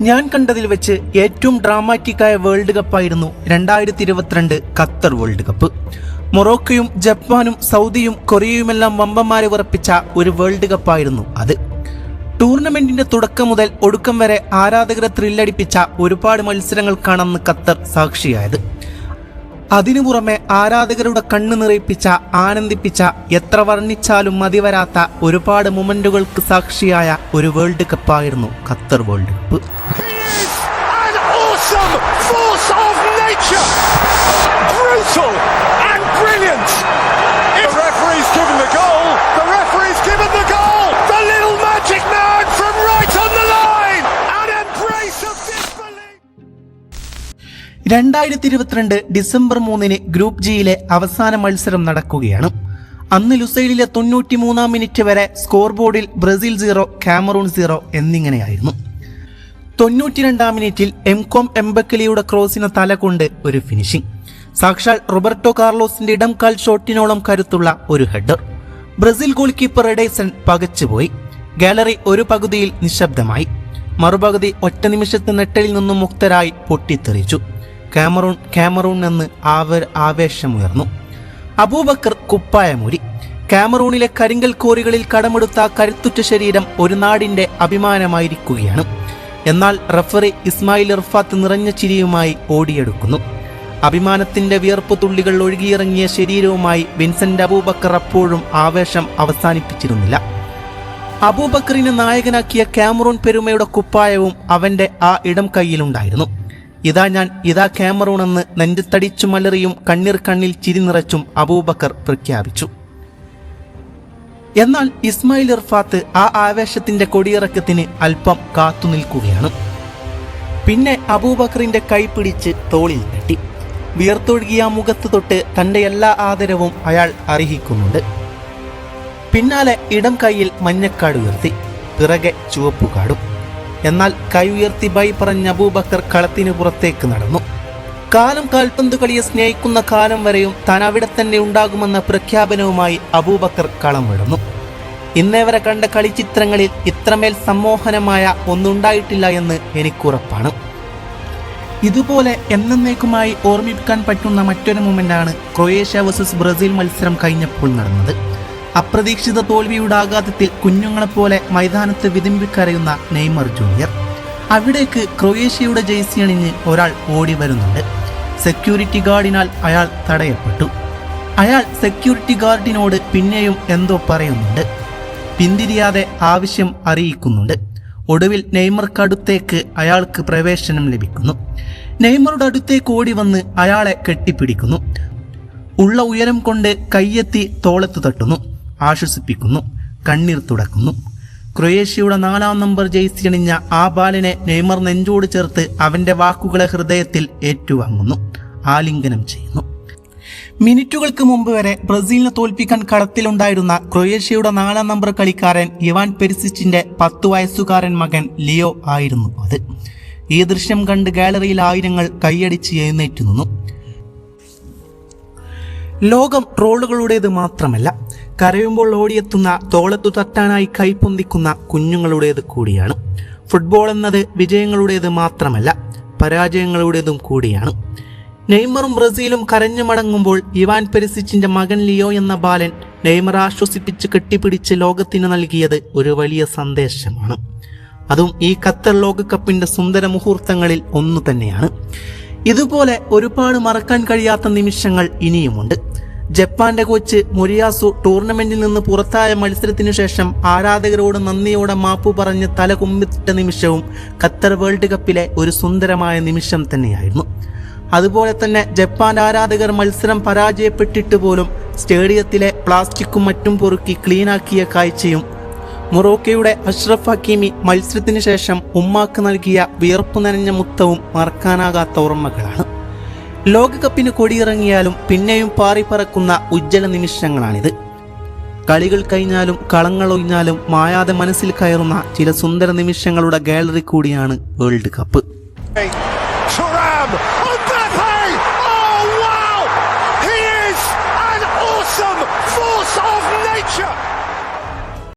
ഞാൻ കണ്ടതിൽ വെച്ച് ഏറ്റവും ഡ്രാമാറ്റിക്കായ വേൾഡ് കപ്പായിരുന്നു രണ്ടായിരത്തി ഇരുപത്തിരണ്ട് ഖത്തർ വേൾഡ് കപ്പ് മൊറോക്കയും ജപ്പാനും സൗദിയും കൊറിയയുമെല്ലാം വമ്പന്മാരെ വിറപ്പിച്ച ഒരു വേൾഡ് കപ്പായിരുന്നു അത്. ടൂർണമെന്റിന്റെ തുടക്കം മുതൽ ഒടുക്കം വരെ ആരാധകരെ ത്രില്ലടിപ്പിച്ച ഒരുപാട് മത്സരങ്ങൾ മത്സരങ്ങൾക്കാണെന്ന് ഖത്തർ സാക്ഷിയായത്. അതിനു പുറമെ ആരാധകരുടെ കണ്ണു നിറയിപ്പിച്ച ആനന്ദിപ്പിച്ച എത്ര വർണിച്ചാലും മതിവരാത്ത ഒരുപാട് മൊമെന്റുകൾക്ക് സാക്ഷിയായ ഒരു വേൾഡ് കപ്പായിരുന്നു ഖത്തർ വേൾഡ് കപ്പ്. രണ്ടായിരത്തി ഇരുപത്തിരണ്ട് ഡിസംബർ മൂന്നിന് ഗ്രൂപ്പ് ജിയിലെ അവസാന മത്സരം നടക്കുകയാണ്. അന്ന് ലുസൈലിലെ തൊണ്ണൂറ്റി മൂന്നാം മിനിറ്റ് വരെ സ്കോർ ബോർഡിൽ ബ്രസീൽ സീറോ കാമറൂൺ സീറോ എന്നിങ്ങനെയായിരുന്നു. തൊണ്ണൂറ്റിരണ്ടാം മിനിറ്റിൽ എംകോം എംബക്കലിയുടെ ക്രോസിന് തല കൊണ്ട് ഒരു ഫിനിഷിംഗ്. സാക്ഷാൽ റോബർട്ടോ കാർലോസിന്റെ ഇടം കാൽ ഷോട്ടിനോളം കരുത്തുള്ള ഒരു header. Brazil goal keeper Ederson പകച്ചുപോയി. ഗാലറി ഒരു പകുതിയിൽ നിശബ്ദമായി. മറുപകുതി ഒറ്റ നിമിഷത്തെ നെട്ടലിൽ നിന്നും മുക്തരായി പൊട്ടിത്തെറിച്ചു. കാമറൂൺ കാമറൂൺ എന്ന് ആവർ ആവേശമുയർന്നു. അബൂബക്കർ കുപ്പായമൂരി കാമറൂണിലെ കരിങ്കൽ കോറികളിൽ കടമെടുത്ത കരുത്തുറ്റ ശരീരം ഒരു നാടിന്റെ അഭിമാനമായിരിക്കുകയാണ്. എന്നാൽ റഫറി ഇസ്മായിൽ ഇർഫാത്ത് നിറഞ്ഞ ചിരിയുമായി ഓടിയെടുക്കുന്നു. അഭിമാനത്തിന്റെ വിയർപ്പ് തുള്ളികൾ ഒഴുകിയിറങ്ങിയ ശരീരവുമായി വിൻസെന്റ് അബൂബക്കർ അപ്പോഴും ആവേശം അവസാനിപ്പിച്ചിരുന്നില്ല. അബൂബക്കറിനെ നായകനാക്കിയ കാമറൂൺ പെരുമയുടെ കുപ്പായവും അവന്റെ ആ ഇടം കൈയിലുണ്ടായിരുന്നു ഇതാ ഞാൻ ഇതാ ക്യാമറൂണെന്ന് നെഞ്ചത്തടിച്ചു മലറിയും കണ്ണീർ കണ്ണിൽ ചിരി നിറച്ചും അബൂബക്കർ പ്രഖ്യാപിച്ചു. എന്നാൽ ഇസ്മായിൽ ഇർഫാത്ത് ആ ആവേശത്തിന്റെ കൊടിയിറക്കത്തിന് അല്പം കാത്തുനിൽക്കുകയാണ് പിന്നെ അബൂബക്കറിന്റെ കൈ പിടിച്ച് തോളിൽ തട്ടി. വിയർത്തൊഴുകിയ മുഖത്ത് തൊട്ട് തന്റെ എല്ലാ ആദരവും അയാൾ അർഹിക്കുന്നുണ്ട്. പിന്നാലെ ഇടം കൈയിൽ മഞ്ഞക്കാട് ഉയർത്തി. പിറകെ ചുവപ്പുകാടും. എന്നാൽ കൈ ഉയർത്തി ബൈ പറഞ്ഞ അബൂബക്കർ കളത്തിന് പുറത്തേക്ക് നടന്നു. കാലം കാൽപന്ത് കളിയെ സ്നേഹിക്കുന്ന കാലം വരെയും താൻ അവിടെ തന്നെ ഉണ്ടാകുമെന്ന പ്രഖ്യാപനവുമായി അബൂബക്കർ കളം വിടുന്നു. ഇന്നേ വരെ കണ്ട കളിച്ചിത്രങ്ങളിൽ ഇത്രമേൽ സമ്മോഹനമായ ഒന്നുണ്ടായിട്ടില്ല എന്ന് എനിക്കുറപ്പാണ്. ഇതുപോലെ എന്നേക്കുമായി ഓർമ്മിപ്പിക്കാൻ പറ്റുന്ന മറ്റൊരു മൊമെന്റാണ് ക്രൊയേഷ്യ വേഴ്സസ് ബ്രസീൽ മത്സരം കഴിഞ്ഞപ്പോൾ നടന്നത്. അപ്രതീക്ഷിത തോൽവിയുടെ ആഘാതത്തിൽ കുഞ്ഞുങ്ങളെപ്പോലെ മൈതാനത്ത് വിതിമ്പിക്കരയുന്ന നെയ്മർ ജൂനിയർ. അവിടേക്ക് ക്രൊയേഷ്യയുടെ ജേഴ്സി അണിഞ്ഞ് ഒരാൾ ഓടി വരുന്നുണ്ട്. സെക്യൂരിറ്റി ഗാർഡിനാൽ അയാൾ തടയപ്പെട്ടു. അയാൾ സെക്യൂരിറ്റി ഗാർഡിനോട് പിന്നെയും എന്തോ പറയുന്നുണ്ട്. പിന്തിരിയാതെ ആവശ്യം അറിയിക്കുന്നുണ്ട്. ഒടുവിൽ നെയ്മർക്ക് അടുത്തേക്ക് അയാൾക്ക് പ്രവേശനം ലഭിക്കുന്നു. നെയ്മറുടെ അടുത്തേക്ക് ഓടി വന്ന് അയാളെ കെട്ടിപ്പിടിക്കുന്നു. ഉള്ള ഉയരം കൊണ്ട് കയ്യെത്തി തോളത്ത് തട്ടുന്നു. ആശ്വസിപ്പിക്കുന്നു കണ്ണീർ തുടക്കുന്നു. ക്രൊയേഷ്യയുടെ നാലാം നമ്പർ ജേഴ്സി അണിഞ്ഞ ആ ബാലനെ നെയ്മർ നെഞ്ചോട് ചേർത്ത് അവന്റെ വാക്കുകളെ ഹൃദയത്തിൽ ഏറ്റുവാങ്ങുന്നു ആലിംഗനം ചെയ്യുന്നു. മിനിറ്റുകൾക്ക് മുമ്പ് വരെ ബ്രസീലിനെ തോൽപ്പിക്കാൻ കളത്തിലുണ്ടായിരുന്ന ക്രൊയേഷ്യയുടെ നാലാം നമ്പർ കളിക്കാരൻ ഇവാൻ പെരിസിച്ചിന്റെ പത്തു വയസ്സുകാരൻ മകൻ ലിയോ ആയിരുന്നു അത്. ഈ ദൃശ്യം കണ്ട് ഗാലറിയിൽ ആയിരങ്ങൾ കൈയടിച്ച് എഴുന്നേറ്റ് നിന്നു. ലോകം ട്രോളുകളുടേത് മാത്രമല്ല കരയുമ്പോൾ ഓടിയെത്തുന്ന തോളത്തു തട്ടാനായി കൈപ്പൊന്തിക്കുന്ന കുഞ്ഞുങ്ങളുടേത് കൂടിയാണ്. ഫുട്ബോൾ എന്നത് വിജയങ്ങളുടേത് മാത്രമല്ല പരാജയങ്ങളുടേതും കൂടിയാണ്. നെയ്മറും ബ്രസീലും കരഞ്ഞു മടങ്ങുമ്പോൾ ഇവാൻ പെരിസിച്ചിന്റെ മകൻ ലിയോ എന്ന ബാലൻ നെയ്മർ ആശ്വസിപ്പിച്ച് കെട്ടിപ്പിടിച്ച് ലോകത്തിന് നൽകിയത് ഒരു വലിയ സന്ദേശമാണ്. അതും ഈ ഖത്തർ ലോകകപ്പിന്റെ സുന്ദര മുഹൂർത്തങ്ങളിൽ ഒന്നു തന്നെയാണ്. ഇതുപോലെ ഒരുപാട് മറക്കാൻ കഴിയാത്ത നിമിഷങ്ങൾ ഇനിയുമുണ്ട്. ജപ്പാന്റെ കോച്ച് മൊരിയാസു ടൂർണമെന്റിൽ നിന്ന് പുറത്തായ മത്സരത്തിനു ശേഷം ആരാധകരോട് നന്ദിയോടെ മാപ്പു പറഞ്ഞ് തല കുമ്പിട്ട നിമിഷവും ഖത്തർ വേൾഡ് കപ്പിലെ ഒരു സുന്ദരമായ നിമിഷം തന്നെയായിരുന്നു. അതുപോലെ തന്നെ ജപ്പാൻ ആരാധകർ മത്സരം പരാജയപ്പെട്ടിട്ട് പോലും സ്റ്റേഡിയത്തിലെ പ്ലാസ്റ്റിക്കും മറ്റും പൊറുക്കി ക്ലീനാക്കിയ കാഴ്ചയും മൊറോക്കയുടെ അഷ്റഫ് ഹക്കീമി മത്സരത്തിനു ശേഷം ഉമ്മാക്ക് നൽകിയ വിയർപ്പ് നനഞ്ഞ മുത്തവും മറക്കാനാകാത്ത ഓർമ്മകളാണ്. ലോകകപ്പിന് കൊടിയിറങ്ങിയാലും പിന്നെയും പാറിപ്പറക്കുന്ന ഉജ്ജ്വല നിമിഷങ്ങളാണിത്. കളികൾ കഴിഞ്ഞാലും കളങ്ങളൊഴിഞ്ഞാലും മായാതെ മനസ്സിൽ കയറുന്ന ചില സുന്ദര നിമിഷങ്ങളുടെ ഗാലറി കൂടിയാണ് വേൾഡ് കപ്പ്.